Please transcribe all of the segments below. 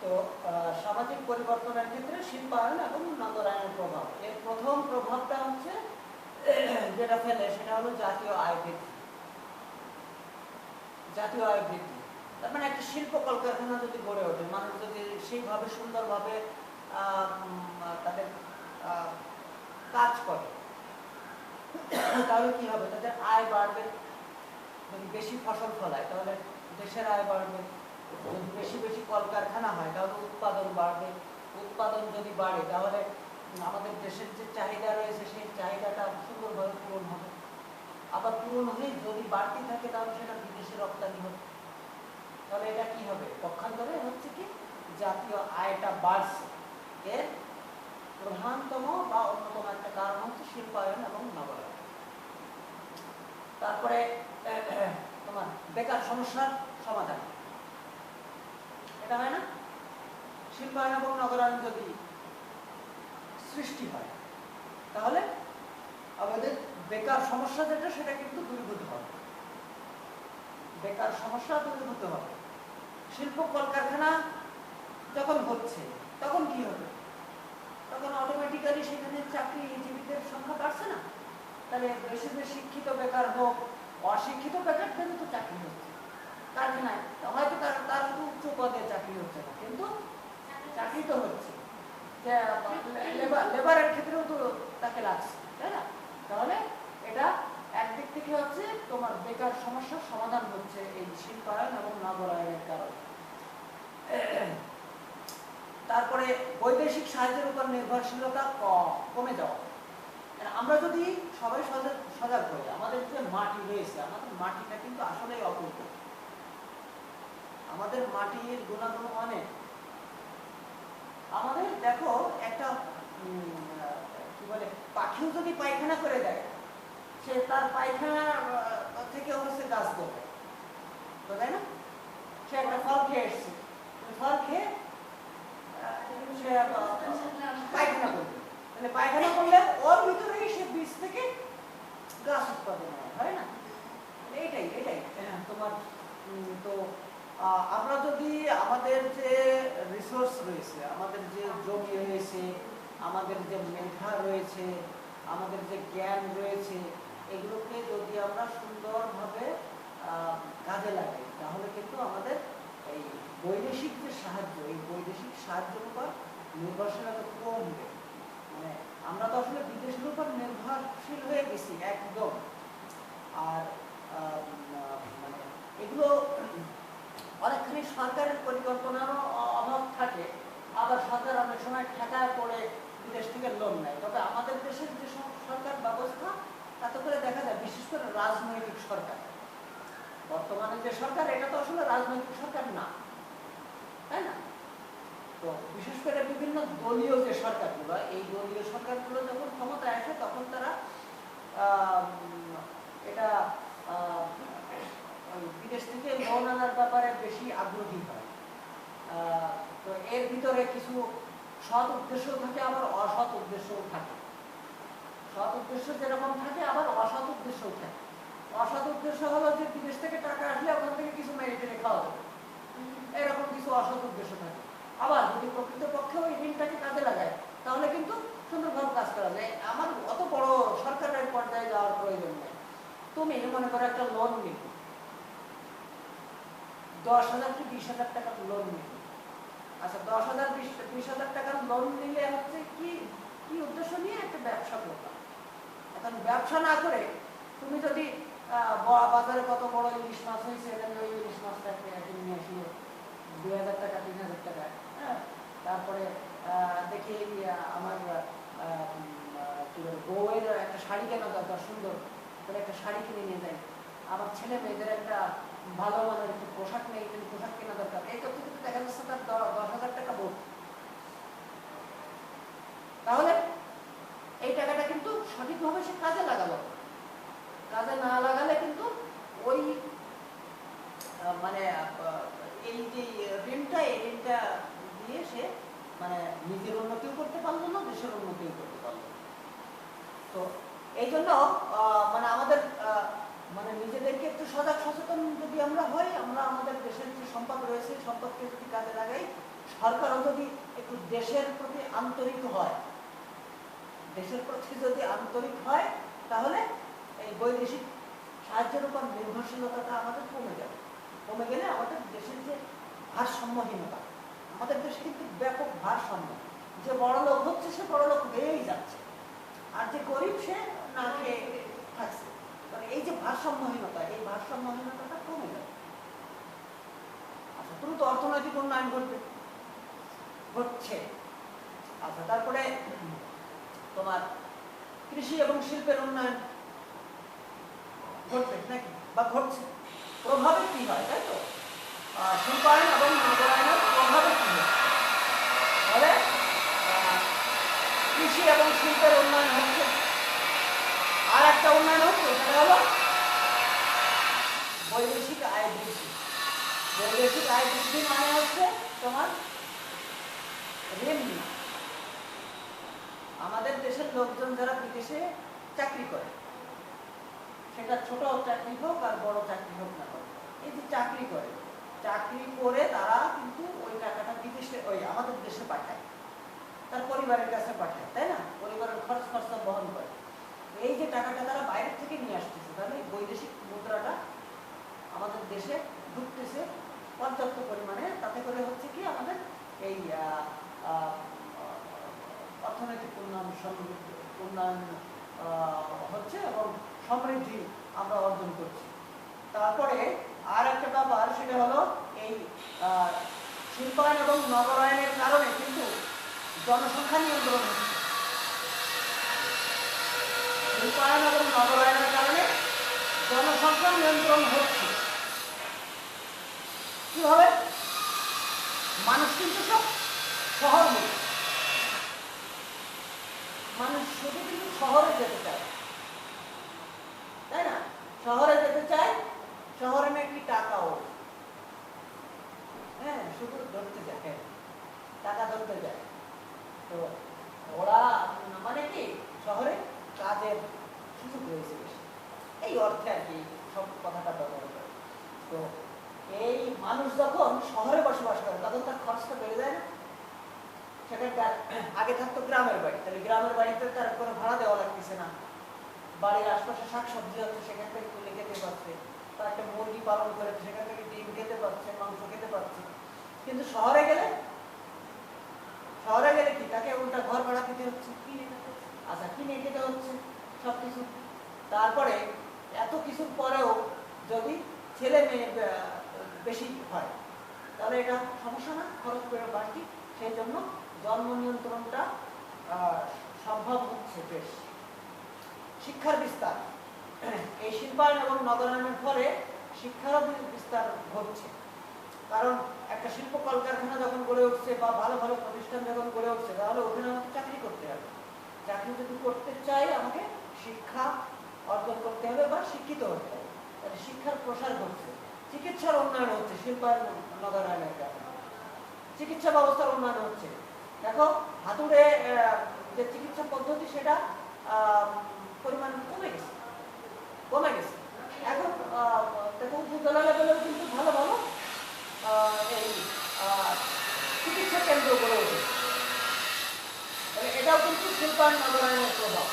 তো সামাজিক পরিবর্তনের ক্ষেত্রে শিল্পায়ন এবং প্রভাব। এর প্রথম প্রভাবটা হচ্ছে, যেটা ফেলে সেটা হলো জাতীয় আয় বৃদ্ধি। জাতীয় আয় বৃদ্ধি। তার মানে একটা শিল্প কলকারখানা যদি গড়ে ওঠে, মানুষ যদি সেইভাবে সুন্দরভাবে তাদের কাজ করে তাহলে কি হবে? তাদের আয় বাড়বে, যদি বেশি ফসল ফলায়, তাহলে দেশের আয় বাড়বে। যদি বেশি বেশি কলকারখানা হয়, তাহলে উৎপাদন বাড়বে। উৎপাদন যদি বাড়ে, তাহলে আমাদের দেশের যে চাহিদা রয়েছে, সেই চাহিদাটা সুন্দরভাবে পূরণ হবে। আবার পূরণ হলে যদি বাড়তি থাকে, তাহলে সেটা বিদেশে রপ্তানি হবে। তাহলে এটা কি হবে? পক্ষান্তরে হচ্ছে কি, জাতীয় আয়টা বাড়ছে। এর প্রধানতম বা অন্যতম একটা কারণ হচ্ছে শিল্পায়ন এবং নগরায়ন। তারপরে, তোমার বেকার সমস্যার সমাধান। এটা হয় না? শিল্পায়ন এবং নগরায়ন যদি সৃষ্টি হয়, তাহলে আমাদের বেকার সমস্যা যেটা, সেটা কিন্তু দূরীভূত হবে। বেকার সমস্যা দূরীভূত হবে। শিল্প কলকারখানা যখন হচ্ছে, তখন কি হবে? তখন অটোমেটিক্যালি সেখানে চাকরিজীবীদের সংখ্যা বাড়ছে না। তাহলে বেশি শিক্ষিত বেকার হোক, অশিক্ষিত বেকারদেরও তো চাকরি হচ্ছে। কারখানায়, হয়তো তার তার উচ্চ পদে চাকরি হচ্ছে না, কিন্তু চাকরি তো হচ্ছে। লেবারের ক্ষেত্রেও তো তাকে লাগছে, তাই না? তাহলে এটা একদিক থেকে হচ্ছে তোমার বেকার সমস্যার সমাধান হচ্ছে এই শিল্পায়ন এবং নগরায়নের কারণে তারপরে বৈদেশিক সাহায্যের উপর নির্ভরশীলতা ক- কমে যাওয়া মানে আমরা যদি সবাই সজাগ সজাগ হই, আমাদের যে মাটি রয়েছে, আমাদের মাটিটা কিন্তু আসলেই অপূর্ব। আমাদের মাটির গুণাগুণ অনেক আমাদের, দেখো, একটা কি বলে, পাখিও যদি পায়খানা করে দেয়, সে তার পায়খানা থেকে হচ্ছে গাছ দেবে। তো তাই না? সে একটা ফল খেয়ে এসছে। ফল খেয়ে পায়খানা করবে। তাহলে পায়খানা করলে ওর ভিতরেই সে বীজ থেকে গাছ উৎপাদন হয় না? এইটাই এটাই হ্যাঁ, তোমার তো আমরা যদি আমাদের যে রিসোর্স রয়েছে আমাদের যে জমি রয়েছে আমাদের যে মেধা রয়েছে আমাদের যে জ্ঞান রয়েছে এগুলোকে যদি আমরা সুন্দরভাবে আহ, কাজে লাগাই তাহলে কিন্তু আমাদের এই বৈদেশিক যে সাহায্য এই বৈদেশিক সাহায্যের উপর নির্ভরশীলতা কমবে। মানে আমরা তো আসলে বিদেশের উপর নির্ভরশীল হয়ে গেছি, একদম। আর মানে এগুলো অনেকখানি সরকারের পরিকল্পনারও অভাব থাকে। আবার সরকার অনেক সময় ঠেকায় পড়ে বিদেশ থেকে লোন নেয়। তবে আমাদের দেশের যে সরকার ব্যবস্থা, তাতে করে দেখা যায় বিশেষ করে রাজনৈতিক সরকার। বর্তমানে যে সরকার, এটা তো আসলে রাজনৈতিক সরকার না। তাই না? তো বিশেষ করে বিভিন্ন দলীয় যে সরকারগুলো, এই দলীয় সরকারগুলো যখন ক্ষমতায় আসে, তখন তারা এটা বিদেশ থেকে লোন আনার ব্যাপারে বেশি আগ্রহী হয়। তো এর ভিতরে কিছু সৎ উদ্দেশ্য থাকে, আবার অসৎ উদ্দেশ্যও থাকে। সৎ উদ্দেশ্য যেরকম থাকে, আবার অসৎ উদ্দেশ্যও থাকে। অসৎ উদ্দেশ্য হলো যে বিদেশ থেকে টাকা আসলে ওখান থেকে কিছু মেরিটেনে রেখা হবে এরকম কিছু অসৎ উদ্দেশ্য থাকে। আবার যদি প্রকৃতপক্ষে ওই ঋণটাকে কাজে লাগায়, তাহলে কিন্তু সুন্দরভাবে কাজ করা যায়। আমার অত বড় সরকারের পর্যায়ে যাওয়ার প্রয়োজন নেই। তুমি মনে করো একটা লোন নিবে দশ হাজার কি বিশ হাজার টাকার লোন নিবে আচ্ছা দশ হাজার, বিশ হাজার টাকার লোন নিলে হচ্ছে কি কি উদ্দেশ্য নিয়ে একটা ব্যবসা করলাম এখন ব্যবসা না করে তুমি যদি বাজারে কত বড় ইলিশ মাছ হয়েছে ওই ইলিশ মাছটা নিয়ে আসলে দুই হাজার টাকা, তিন হাজার টাকা। হ্যাঁ তারপরে দেখি আমার বউয়ের একটা শাড়ি কেনা দরকার সুন্দর করে একটা শাড়ি কিনে নিয়ে যাই আমার ছেলে মেয়েদের একটা ভালো মানের একটু পোশাক নেই, কিন্তু পোশাক কেনা দরকার। এই তথ্য কিন্তু দেখা যাচ্ছে তার দশ হাজার টাকা বোধ তাহলে এই টাকাটা কিন্তু সঠিকভাবে সে কাজে লাগালো। কাজে না লাগালে কিন্তু ওই মানে এই যে ঋণটা, এই ঋণটা দিয়ে সে মানে নিজের উন্নতিও করতে পারল না, দেশের উন্নতিও করতে পারল। তো এই জন্য মানে আমাদের মানে নিজেদেরকে একটু সজাগ সচেতন যদি আমরা হই, আমরা আমাদের দেশের যে সম্পদ রয়েছে, সম্পদকে যদি কাজে লাগাই, সরকারও যদি একটু দেশের প্রতি আন্তরিক হয়, দেশের প্রতি যদি আন্তরিক হয়, তাহলে এই বৈদেশিক সাহায্যের উপর নির্ভরশীলতাটা আমাদের কমে যাবে কমে গেলে আমাদের দেশের যে ভারসাম্যহীনতা আমাদের দেশে কিন্তু ব্যাপক ভারসাম্য। যে বড় লোক হচ্ছে, সে বড় লোক হয়েই যাচ্ছে। আর যে গরিব, সে না খেয়ে থাকছে। মানে এই যে ভারসাম্যহীনতা, এই ভারসাম্যহীনতাটা কমে যাবে। আচ্ছা দ্রুত অর্থনৈতিক উন্নয়ন ঘটবে। ঘটছে। আচ্ছা তারপরে তোমার কৃষি এবং শিল্পের উন্নয়ন ঘটবে নাকি? বা ঘটছে। প্রভাবে কি হয়, তাই তো? শিল্পায়ন এবং নগরায়নের প্রভাবে তাহলে কৃষি এবং শিল্পের উন্নয়ন হচ্ছে। আর একটা উন্নয়ন হচ্ছে সেটা হলো বৈদেশিক আয় বৃদ্ধি। বৈদেশিক আয় বৃদ্ধি মানে হচ্ছে তোমার ঋণ আমাদের দেশের লোকজন যারা বিদেশে চাকরি করে, সেটা ছোট চাকরি হোক আর বড় চাকরি হোক না হোক এই যে চাকরি করে চাকরি করে তারা কিন্তু ওই টাকাটা বিদেশে, ওই আমাদের দেশে পাঠায়। তার পরিবারের কাছে পাঠায়, তাই না? পরিবারের খরচ খরচা বহন করে। এই যে টাকাটা তারা বাইরে থেকে নিয়ে আসতেছে তাহলে এই বৈদেশিক মুদ্রাটা আমাদের দেশে ঢুকতেছে পর্যাপ্ত পরিমাণে। তাতে করে হচ্ছে কি আমাদের এই অর্থনৈতিক উন্নয়ন উন্নয়ন হচ্ছে এবং সমৃদ্ধি আমরা অর্জন করছি। তারপরে আর একটা ব্যাপার, সেটা হলো এই শিল্পায়ন এবং নগরায়নের কারণে কিন্তু জনসংখ্যা নিয়ন্ত্রণ হচ্ছে। শিল্পায়ন এবং নগরায়নের কারণে জনসংখ্যা নিয়ন্ত্রণ হচ্ছে। কীভাবে মানুষ কিন্তু সব শহর মানুষ শুধু কিন্তু শহরে যেতে চায়। তাই না? শহরে যেতে চায় শহরে নাকি টাকাও হ্যাঁ শুধু ধরতে যায় হ্যাঁ, টাকা ধরতে যায়। তো ওরা মানে কি শহরে কাজের সুযোগ রয়েছে এই অর্থে আর কি সব কথাটা ব্যবহার করে। তো এই মানুষ যখন শহরে বসবাস করে তখন তার খরচটা বেড়ে যায় না। সেখানকার আগে থাকতো গ্রামের বাড়ি। তাহলে গ্রামের বাড়িতে তার কোনো ভাড়া দেওয়া লাগতেছে না। বাড়ির আশপাশে শাকসবজি হচ্ছে সেখান থেকে তুলে খেতে পারছে। তার একটা মুরগি পালন করে, সেখান থেকে ডিম খেতে মাংস খেতে কিন্তু শহরে গেলে? শহরে গেলে কি? তাকে উল্টা ঘর ভাড়া হচ্ছে আচ্ছা কিনে খেতে হচ্ছে সব কিছু তারপরে এত কিছুর পরেও যদি ছেলে মেয়ে বেশি হয়, তাহলে এটা সমস্যা না? খরচ করে বাড়তি সেই জন্য জন্ম নিয়ন্ত্রণটা সম্ভব হচ্ছে বেশ। শিক্ষার বিস্তার। এই শিল্পায়ন এবং নগরায়নের ফলে শিক্ষারও বিস্তার ঘটছে। কারণ একটা শিল্প কলকারখানা যখন গড়ে উঠছে বা ভালো ভালো প্রতিষ্ঠান যখন গড়ে উঠছে, তাহলে ওখানে আমাকে চাকরি করতে হবে। চাকরি যদি করতে চাই, আমাকে শিক্ষা অর্জন করতে হবে বা শিক্ষিত হতে হবে। তাহলে শিক্ষার প্রসার ঘটছে। চিকিৎসার উন্নয়ন হচ্ছে শিল্পায়ন নগরায়নের কারণে। চিকিৎসা ব্যবস্থার উন্নয়ন হচ্ছে। দেখো, হাতুড়ে যে চিকিৎসা পদ্ধতি, সেটা পরিমাণ কমে গেছে। কমে গেছে। এখন উপজেলা কিন্তু ভালো ভালো। এই চিকিৎসা কেন্দ্র গড়ে উঠেছে। এটাও কিন্তু প্রভাব।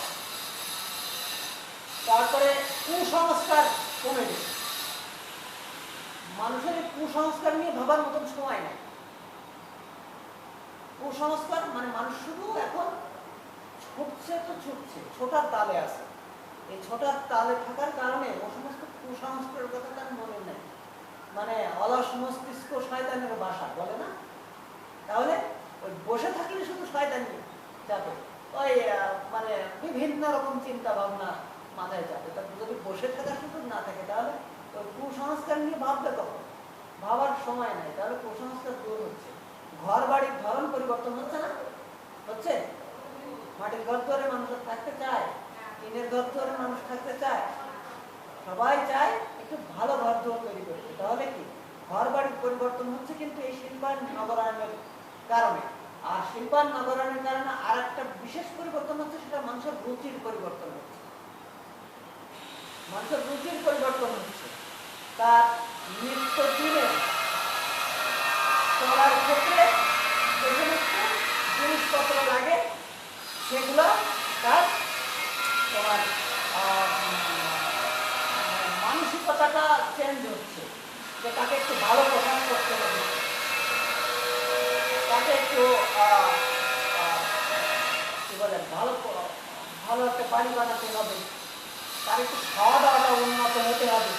তারপরে কুসংস্কার কমে গেছে। মানুষের কুসংস্কার নিয়ে ভাবার মতন সময় নেই। কুসংস্কার মানে মানুষ শুধু এখন ছুটছে তো ছুটছে, ছোটার তালে আছে। এই ছোটার তালে থাকার কারণে ও সমস্ত কুসংস্কারের কথা তার মনে নেই? মানে অলস মস্তিষ্ক শয়তানের বাসা, বলে না? তাহলে ওই বসে থাকলে শুধু শয়তানি যাবে। ওই মানে বিভিন্ন রকম চিন্তা ভাবনা মাথায় যাবে। তা যদি বসে থাকার সুযোগ না থাকে, তাহলে ওই কুসংস্কার নিয়ে ভাববে কখন? ভাবার সময় নাই। তাহলে কুসংস্কার দূর হচ্ছে। ঘর বাড়ির ধরন পরিবর্তন হচ্ছে না? হচ্ছে? মাটির ঘর দুয়ারে মানুষ থাকতে চায়? টিনের ঘর দুয়ারে মানুষ থাকতে চায়। সবাই চায় একটু ভালো ঘর দুয়ার তৈরি করতে। তাহলে কি? ঘর বাড়ির পরিবর্তন হচ্ছে কিন্তু এই শিল্পায়ন নগরায়নের কারণে। আর শিল্পায়ন নগরায়নের কারণে আর একটা বিশেষ পরিবর্তন হচ্ছে সেটা মানুষের রুচির পরিবর্তন হচ্ছে। মানুষের রুচির পরিবর্তন হচ্ছে। তার নিত্য দিনে চলার ক্ষেত্রে যে সমস্ত জিনিসপত্র লাগে, সেগুলো তার তোমার মানসিকতাটা চেঞ্জ হচ্ছে। যে তাকে একটু ভালো পোশাক করতে হবে। তাকে একটু কি বলে, ভালো ভালো একটা বাড়ি বানাতে হবে। তার একটু খাওয়া দাওয়াটা উন্নত হতে হবে।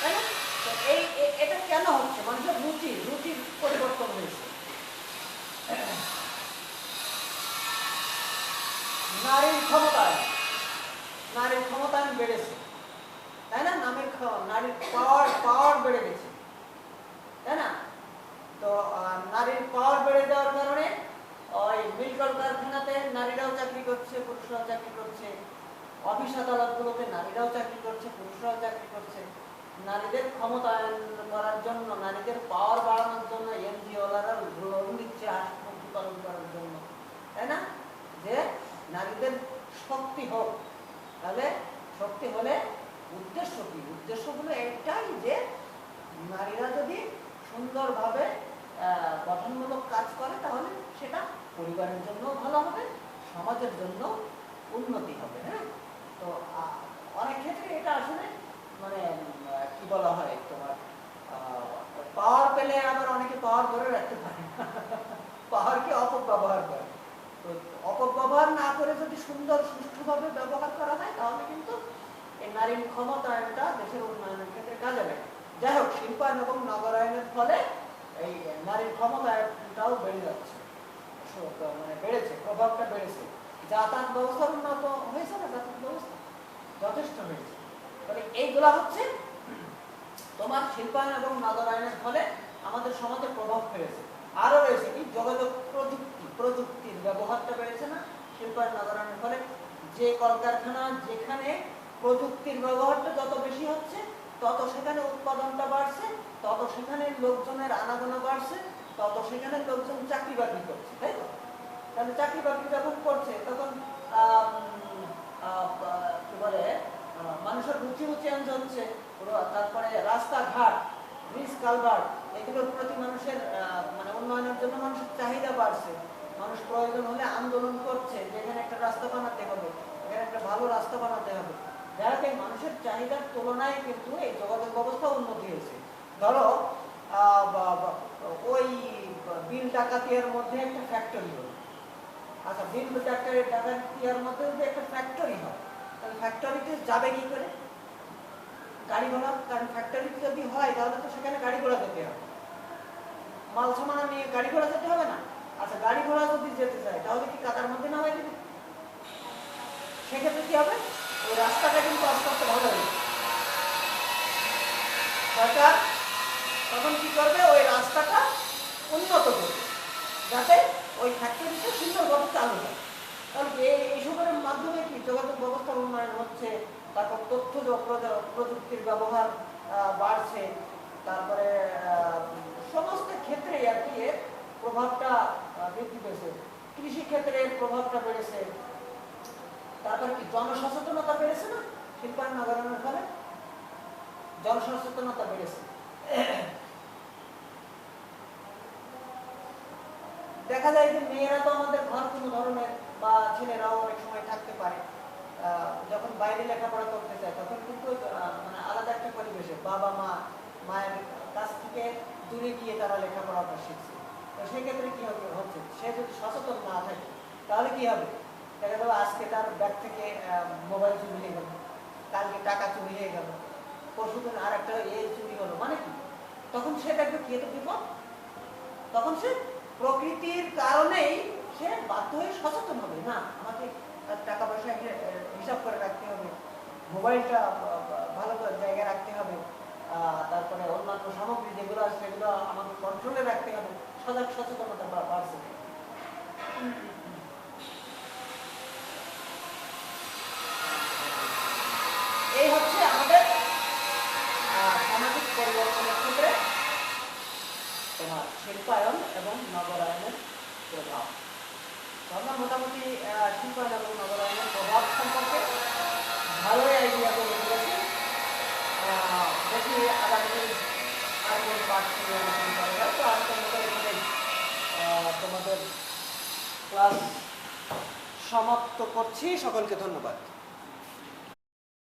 তাই না? তো এই এটা কেন হচ্ছে? মানুষের রুচি রুচির পরিবর্তন হয়েছে। নারীর ক্ষমতায়ন নারীর ক্ষমতায়ন বেড়েছে। তাই না? নামের নারীর পাওয়ার পাওয়ার বেড়ে গেছে। তাই না? তো নারীর পাওয়ার বেড়ে যাওয়ার কারণে ওই মিল কারখানাতে নারীরাও চাকরি করছে, পুরুষরাও চাকরি করছে। অফিস আদালতগুলোতে নারীরাও চাকরি করছে, পুরুষরাও চাকরি করছে। নারীদের ক্ষমতায়ন করার জন্য, নারীদের পাওয়ার বাড়ানোর জন্য এনজিওলারা লোন দিচ্ছে হাসপাতাল করার জন্য। তাই না? যে নারীদের শক্তি হোক তাহলে শক্তি হলে উদ্দেশ্য কি? উদ্দেশ্য হলো এটাই যে নারীরা যদি সুন্দরভাবে গঠনমূলক কাজ করে, তাহলে সেটা পরিবারের জন্য ভালো হবে, সমাজের জন্য উন্নতি হবে হ্যাঁ? তো অনেক ক্ষেত্রে এটা আসলে মানে কি বলা হয় তোমার পাওয়ার পেলে আবার অনেকে পাওয়ার ধরে রাখতে পারে। পাওয়ারকে অপব্যবহার করে। অপব্যবহার না করে যদি সুন্দর, সুষ্ঠুভাবে ব্যবহার করা হয় তাহলে কিন্তু এই নারীর ক্ষমতায়নটা দেশের উন্নয়নের ক্ষেত্রে কাজে লাগে যাই হোক, শিল্পায়ন এবং নগরায়নের ফলে এই নারীর ক্ষমতায়নটাও বেড়ে যাচ্ছে। মানে বেড়েছে, প্রভাবটা বেড়েছে। যাতায়াত ব্যবস্থার উন্নত হয়েছে না? যাতায়াত ব্যবস্থা যথেষ্ট হয়েছে। তাহলে এইগুলা হচ্ছে তোমার শিল্পায়ন এবং নগরায়নের ফলে আমাদের সমাজে প্রভাব ফেলেছে। আরও রয়েছে কি? যোগাযোগ প্রযুক্তি। প্রযুক্তির ব্যবহারটা বেড়েছে না? শিল্পায়ন নগরায়নের ফলে যে কলকারখানা যেখানে প্রযুক্তির ব্যবহারটা যত বেশি হচ্ছে, তত সেখানে উৎপাদনটা বাড়ছে, তত সেখানে লোকজনের আনাগোনা বাড়ছে, তত সেখানে লোকজন চাকরি বাকরি করছে, তাই তো? তাহলে চাকরি বাকরি যখন করছে, তখন কি বলে মানুষের রুচিও চেঞ্জ হচ্ছে পুরো- তারপরে রাস্তাঘাট ব্রিজ কালভার্ট এগুলোর প্রতি মানুষের মানে উন্নয়নের জন্য মানুষের চাহিদা বাড়ছে। মানুষ প্রয়োজন হলে আন্দোলন করছে, যে এখানে একটা রাস্তা বানাতে হবে, এখানে একটা ভালো রাস্তা বানাতে হবে। যাতে মানুষের চাহিদার তুলনায় কিন্তু এই যোগাযোগ ব্যবস্থা উন্নতি হয়েছে। ধরো ওই বিল ডাকাতিয়ার মধ্যে একটা ফ্যাক্টরি হলো। আচ্ছা বিল ডাকাতিয়ার মধ্যে যদি একটা ফ্যাক্টরি হয়, তাহলে ফ্যাক্টরিতে যাবে কি করে? গাড়ি ঘোড়া কারণ ফ্যাক্টরিতে যদি হয়, তাহলে তো সেখানে গাড়ি ঘোড়া যেতে হবে। মাল সামান নিয়ে গাড়ি ঘোড়া যেতে হবে না? আচ্ছা গাড়ি ঘোড়া যদি যেতে চায়, তাহলে কি কাতার মধ্যে নামাই দেবে? সেক্ষেত্রে কি হবে? ওই রাস্তাটা কিন্তু আস্তে আস্তে ভালো হয়ে যাবে। সরকার তখন কি করবে? ওই রাস্তাটা উন্নত করবে, যাতে ওই ফ্যাক্টরিতে সুন্দরভাবে চালু হয়। এই এইসবের মাধ্যমে কি যোগাযোগ ব্যবস্থার উন্নয়ন হচ্ছে? তারপর তথ্য প্রযুক্তির ব্যবহার বাড়ছে, তারপরে সমস্ত ক্ষেত্রে আর কি এর প্রভাবটা বৃদ্ধি পেয়েছে। কৃষি ক্ষেত্রে এর প্রভাবটা বেড়েছে। তারপর কি জনসচেতনতা বেড়েছে না? শিল্পায়ন ফলে জনসচেতনতা বেড়েছে। দেখা যায় যে মেয়েরা তো আমাদের ঘর কোনো ধরনের বা ছেলেরাও অনেক সময় থাকতে পারে। যখন বাইরে লেখাপড়া করতে চায়, তখন কিন্তু মানে আলাদা একটা পরিবেশে বাবা, মা, মায়ের কাছ থেকে দূরে গিয়ে তারা লেখাপড়াটা শিখছে। তো সেক্ষেত্রে কি হবে, হচ্ছে, সে যদি সচেতন না থাকে, তাহলে কি হবে? দেখা গেল আজকে তার ব্যাগ থেকে মোবাইল চুরি হয়ে গেল, কালকে টাকা চুরি হয়ে গেল, পরশু দিন আর একটা এ চুরি হলো মানে কি? তখন সে দেখবে কি তো বিপদ? তখন সে প্রকৃতির কারণেই সে বাধ্য হয়ে সচেতন হবে, না, আমাকে টাকা পয়সা হিসাব করে রাখতে হবে। মোবাইলটা ভালো জায়গায় রাখতে হবে। তারপরে অন্যান্য সামগ্রী যেগুলো আছে, সেগুলো আমাদের কন্ট্রোলে রাখতে হবে। সজাগ সচেতনতা বাড়ছে এই হচ্ছে আমাদের আহ, সামাজিক পরিবর্তনের ক্ষেত্রে তোমার শিল্পায়ন এবং নগরায়নের প্রভাব মোটামুটি আহ, শিল্পায়ন এবং নগরায়নের প্রভাব সম্পর্কে ভালোই আইডিয়া করে ফেলেছি আহ, দেখি আগামী দিন আর কোন পাঠ নিয়ে আলোচনা করা যায় তো আজকের মতো এখানেই আহ, তোমাদের ক্লাস সমাপ্ত করছি সকলকে ধন্যবাদ।